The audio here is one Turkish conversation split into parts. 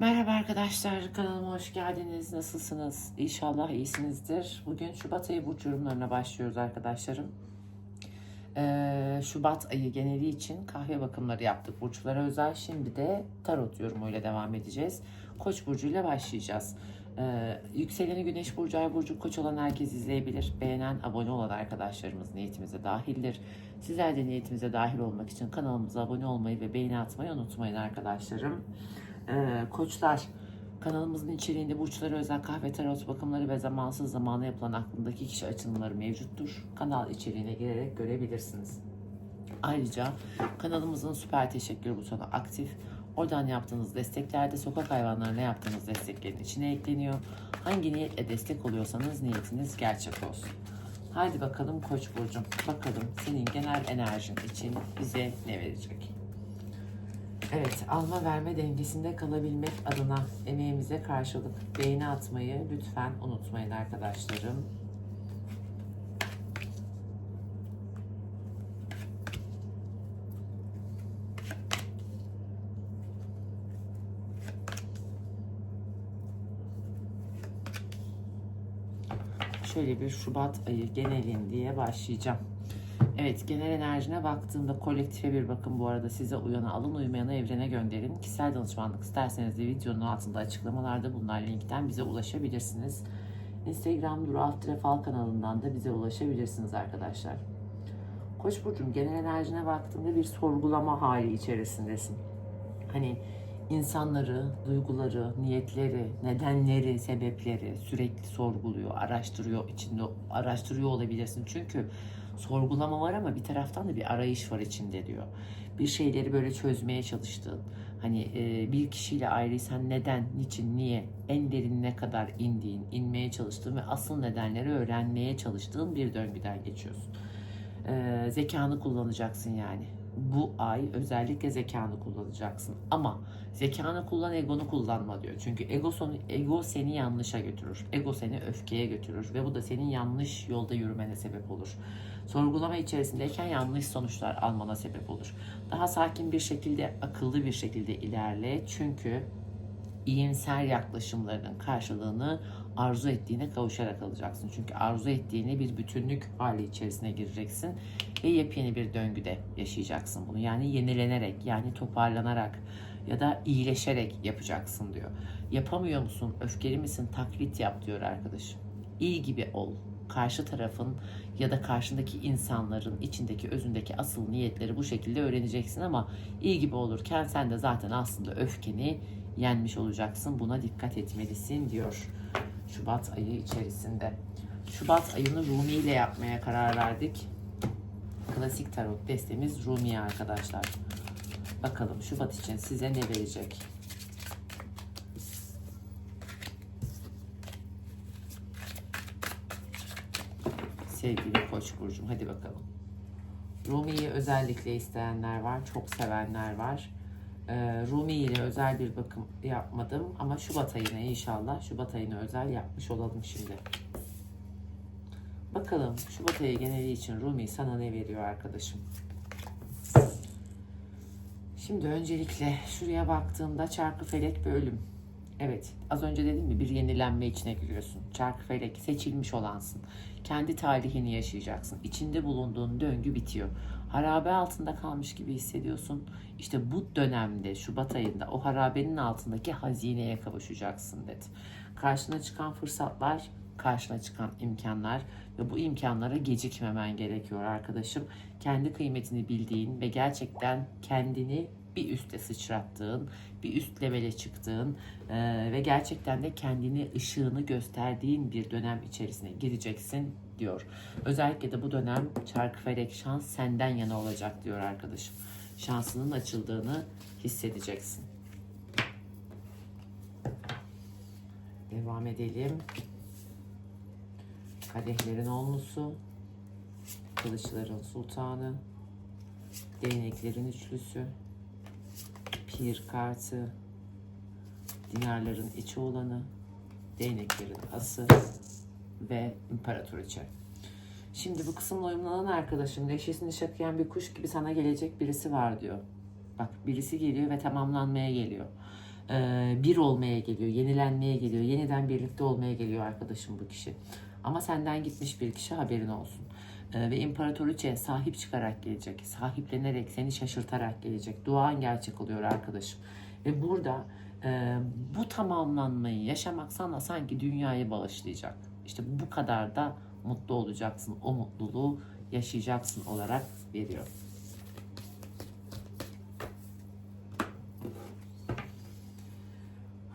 Merhaba arkadaşlar, kanalıma hoş geldiniz. Nasılsınız? İnşallah iyisinizdir. Bugün Şubat ayı burç yorumlarına başlıyoruz arkadaşlarım. Ee, Şubat ayı geneli için kahve bakımları yaptık burçlara özel. Şimdi de tarot yorumuyla devam edeceğiz. Koç burcuyla başlayacağız. Ee, yükseleni Güneş burcu, Ay burcu, Koç olan herkes izleyebilir. Beğenen, abone olan arkadaşlarımız niyetimize dahildir. Sizler de niyetimize dahil olmak için kanalımıza abone olmayı ve beğeni atmayı unutmayın arkadaşlarım. Ee, koçlar kanalımızın içeriğinde burçlara özel kahve tarot bakımları ve zamansız zamana yapılan aklındaki kişi açılımları mevcuttur. Kanal içeriğine girerek görebilirsiniz. Ayrıca kanalımızın süper teşekkür butonu aktif. Oradan yaptığınız desteklerde sokak hayvanlarına yaptığınız desteklerin içine ekleniyor. Hangi niyetle destek oluyorsanız niyetiniz gerçek olsun. Haydi bakalım Koç burcum. Bakalım senin genel enerjin için bize ne verecek? Evet, alma verme dengesinde kalabilmek adına emeğimize karşılık beğeni atmayı lütfen unutmayın arkadaşlarım. Şöyle bir Şubat ayı genelin diye başlayacağım. Evet genel enerjine baktığımda kolektife bir bakın bu arada size uyana alın uymayana evrene gönderin. Kişisel danışmanlık isterseniz de videonun altında açıklamalarda bulunan linkten bize ulaşabilirsiniz. Instagram Duru Altre Fal kanalından da bize ulaşabilirsiniz arkadaşlar. Koç burcum genel enerjine baktığımda bir sorgulama hali içerisindesin. Hani insanları, duyguları, niyetleri, nedenleri, sebepleri sürekli sorguluyor, araştırıyor, içinde araştırıyor olabilirsin. Çünkü sorgulama var ama bir taraftan da bir arayış var içinde diyor. Bir şeyleri böyle çözmeye çalıştığın, hani e, bir kişiyle ayrıysan neden, niçin, niye, en derinine kadar indiğin, inmeye çalıştığın ve asıl nedenleri öğrenmeye çalıştığın bir döngüden geçiyorsun. E, zekanı kullanacaksın yani. Bu ay özellikle zekanı kullanacaksın. Ama zekanı kullan, egonu kullanma diyor. Çünkü ego, sonu, ego seni yanlışa götürür. Ego seni öfkeye götürür ve bu da senin yanlış yolda yürümene sebep olur sorgulama içerisindeyken yanlış sonuçlar almana sebep olur. Daha sakin bir şekilde, akıllı bir şekilde ilerle. Çünkü iyimser yaklaşımlarının karşılığını arzu ettiğine kavuşarak alacaksın. Çünkü arzu ettiğini bir bütünlük hali içerisine gireceksin ve yepyeni bir döngüde yaşayacaksın bunu. Yani yenilenerek, yani toparlanarak ya da iyileşerek yapacaksın diyor. Yapamıyor musun, öfkeli misin, taklit yap diyor arkadaşım. İyi gibi ol, karşı tarafın ya da karşındaki insanların içindeki özündeki asıl niyetleri bu şekilde öğreneceksin ama iyi gibi olurken sen de zaten aslında öfkeni yenmiş olacaksın. Buna dikkat etmelisin diyor Şubat ayı içerisinde. Şubat ayını Rumi ile yapmaya karar verdik. Klasik tarot destemiz Rumi arkadaşlar. Bakalım Şubat için size ne verecek? sevgili Koç burcum. Hadi bakalım. Rumi'yi özellikle isteyenler var, çok sevenler var. Ee, Rumi ile özel bir bakım yapmadım ama Şubat ayına inşallah Şubat ayına özel yapmış olalım şimdi. Bakalım Şubat ayı geneli için Rumi sana ne veriyor arkadaşım? Şimdi öncelikle şuraya baktığımda çarkı felek bir ölüm. Evet, az önce dedim mi bir yenilenme içine giriyorsun. Çark felek seçilmiş olansın. Kendi tarihini yaşayacaksın. İçinde bulunduğun döngü bitiyor. Harabe altında kalmış gibi hissediyorsun. İşte bu dönemde Şubat ayında o harabenin altındaki hazineye kavuşacaksın dedi. Karşına çıkan fırsatlar, karşına çıkan imkanlar ve bu imkanlara gecikmemen gerekiyor arkadaşım. Kendi kıymetini bildiğin ve gerçekten kendini bir üste sıçrattığın, bir üst levele çıktığın e, ve gerçekten de kendini ışığını gösterdiğin bir dönem içerisine gireceksin diyor. Özellikle de bu dönem çarkıfelek şans senden yana olacak diyor arkadaşım. Şansının açıldığını hissedeceksin. Devam edelim. Kadehlerin olmusu, kılıçların sultanı, değneklerin üçlüsü, pir kartı, dinarların içi olanı, değneklerin ası ve imparatoriçe. Şimdi bu kısımla uyumlanan arkadaşım neşesini şakıyan bir kuş gibi sana gelecek birisi var diyor. Bak birisi geliyor ve tamamlanmaya geliyor. e, bir olmaya geliyor, yenilenmeye geliyor, yeniden birlikte olmaya geliyor arkadaşım bu kişi. Ama senden gitmiş bir kişi haberin olsun. E, ve imparatoriçe sahip çıkarak gelecek, sahiplenerek, seni şaşırtarak gelecek. Duan gerçek oluyor arkadaşım. Ve burada e, bu tamamlanmayı yaşamak sana sanki dünyayı bağışlayacak. İşte bu kadar da mutlu olacaksın. O mutluluğu yaşayacaksın olarak veriyor.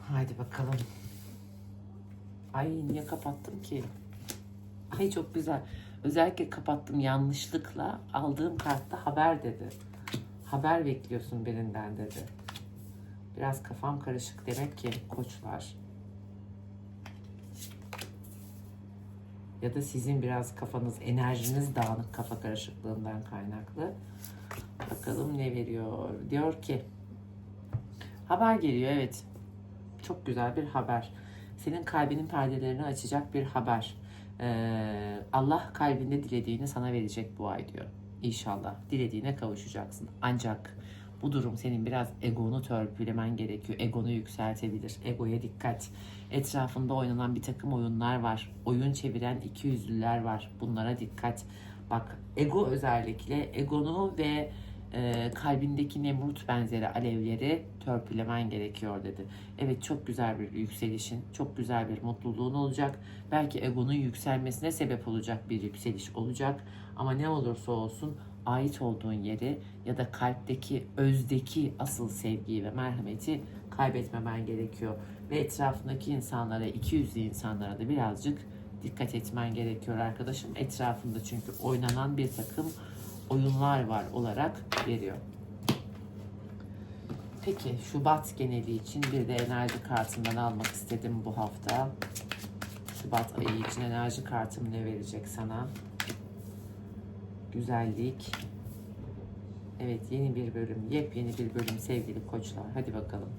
Haydi bakalım. Ay niye kapattım ki? Ay çok güzel. Özellikle kapattım yanlışlıkla. Aldığım kartta haber dedi. Haber bekliyorsun birinden dedi. Biraz kafam karışık demek ki koçlar. Ya da sizin biraz kafanız, enerjiniz dağınık kafa karışıklığından kaynaklı. Bakalım ne veriyor. Diyor ki haber geliyor evet. Çok güzel bir haber. Senin kalbinin perdelerini açacak bir haber. Ee, Allah kalbinde dilediğini sana verecek bu ay diyor. İnşallah dilediğine kavuşacaksın. Ancak bu durum senin biraz egonu törpülemen gerekiyor. Egonu yükseltebilir. Egoya dikkat. Etrafında oynanan bir takım oyunlar var. Oyun çeviren iki yüzlüler var. Bunlara dikkat. Bak ego özellikle egonu ve e, kalbindeki Nemrut benzeri alevleri törpülemen gerekiyor dedi. Evet çok güzel bir yükselişin, çok güzel bir mutluluğun olacak. Belki egonun yükselmesine sebep olacak bir yükseliş olacak. Ama ne olursa olsun ait olduğun yeri ya da kalpteki, özdeki asıl sevgiyi ve merhameti kaybetmemen gerekiyor. Ve etrafındaki insanlara, iki yüzlü insanlara da birazcık dikkat etmen gerekiyor arkadaşım. Etrafında çünkü oynanan bir takım oyunlar var olarak veriyor. Peki Şubat geneli için bir de enerji kartından almak istedim bu hafta. Şubat ayı için enerji kartım ne verecek sana? Güzellik. Evet yeni bir bölüm, yepyeni bir bölüm sevgili koçlar. Hadi bakalım.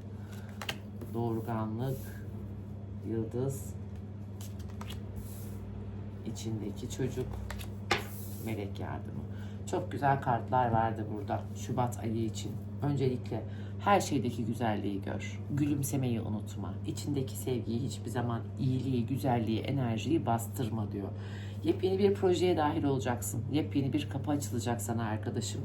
Doğurganlık, yıldız, içindeki çocuk, melek yardımı. Çok güzel kartlar vardı burada Şubat ayı için. Öncelikle her şeydeki güzelliği gör. Gülümsemeyi unutma. İçindeki sevgiyi hiçbir zaman iyiliği, güzelliği, enerjiyi bastırma diyor. Yepyeni bir projeye dahil olacaksın. Yepyeni bir kapı açılacak sana arkadaşım.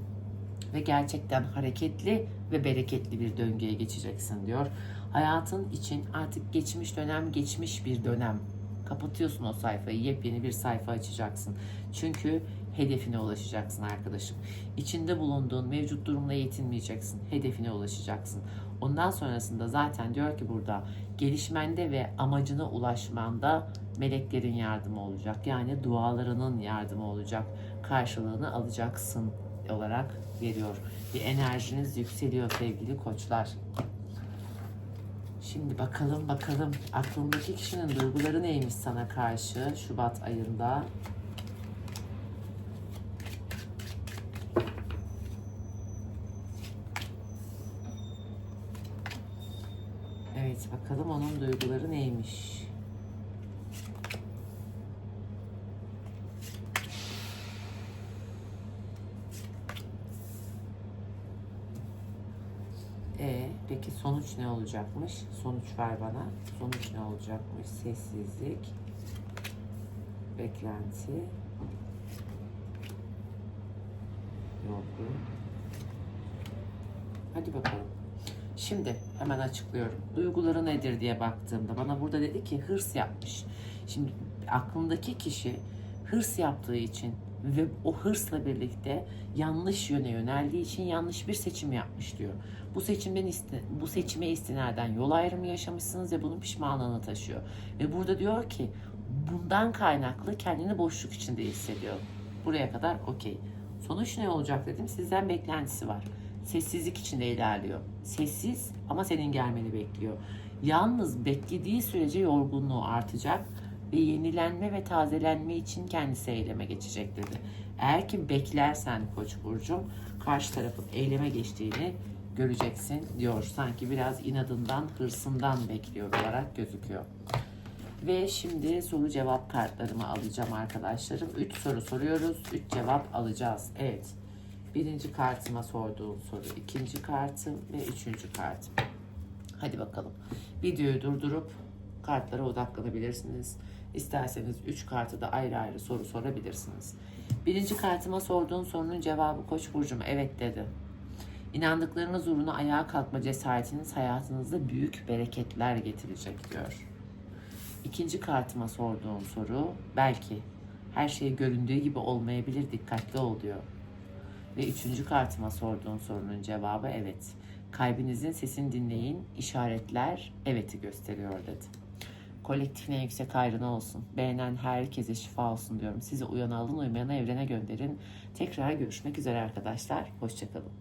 Ve gerçekten hareketli ve bereketli bir döngüye geçeceksin diyor. Hayatın için artık geçmiş dönem geçmiş bir dönem. Kapatıyorsun o sayfayı, yepyeni bir sayfa açacaksın. Çünkü hedefine ulaşacaksın arkadaşım. İçinde bulunduğun mevcut durumla yetinmeyeceksin. Hedefine ulaşacaksın. Ondan sonrasında zaten diyor ki burada gelişmende ve amacına ulaşmanda meleklerin yardımı olacak. Yani dualarının yardımı olacak. Karşılığını alacaksın olarak veriyor. Bir enerjiniz yükseliyor sevgili koçlar. Şimdi bakalım bakalım aklındaki kişinin duyguları neymiş sana karşı Şubat ayında. Evet bakalım onun duyguları neymiş. E peki sonuç ne olacakmış? Sonuç ver bana. Sonuç ne olacakmış? Sessizlik, beklenti, yorgun. Hadi bakalım. Şimdi hemen açıklıyorum. Duyguları nedir diye baktığımda bana burada dedi ki hırs yapmış. Şimdi aklımdaki kişi hırs yaptığı için ve o hırsla birlikte yanlış yöne yöneldiği için yanlış bir seçim yapmış diyor. Bu seçimden iste, bu seçime istinaden yol ayrımı yaşamışsınız ve bunun pişmanlığını taşıyor. Ve burada diyor ki bundan kaynaklı kendini boşluk içinde hissediyor. Buraya kadar okey. Sonuç ne olacak dedim. Sizden beklentisi var. Sessizlik içinde ilerliyor. Sessiz ama senin gelmeni bekliyor. Yalnız beklediği sürece yorgunluğu artacak ve yenilenme ve tazelenme için kendisi eyleme geçecek dedi. Eğer ki beklersen Koç burcum karşı tarafın eyleme geçtiğini göreceksin diyor. Sanki biraz inadından, hırsından bekliyor olarak gözüküyor. Ve şimdi soru cevap kartlarımı alacağım arkadaşlarım. 3 soru soruyoruz, 3 cevap alacağız. Evet. Birinci kartıma sorduğum soru, ikinci kartım ve üçüncü kartım. Hadi bakalım. Videoyu durdurup kartlara odaklanabilirsiniz. İsterseniz 3 kartı da ayrı ayrı soru sorabilirsiniz. Birinci kartıma sorduğun sorunun cevabı Koç burcum evet dedi. İnandıklarınız uğruna ayağa kalkma cesaretiniz hayatınızda büyük bereketler getirecek diyor. İkinci kartıma sorduğum soru belki her şey göründüğü gibi olmayabilir dikkatli ol diyor. Ve üçüncü kartıma sorduğun sorunun cevabı evet. Kalbinizin sesini dinleyin, işaretler evet'i gösteriyor dedi. Kolektifine yüksek hayrına olsun. Beğenen herkese şifa olsun diyorum. Sizi uyana alın, uymayana evrene gönderin. Tekrar görüşmek üzere arkadaşlar. Hoşçakalın.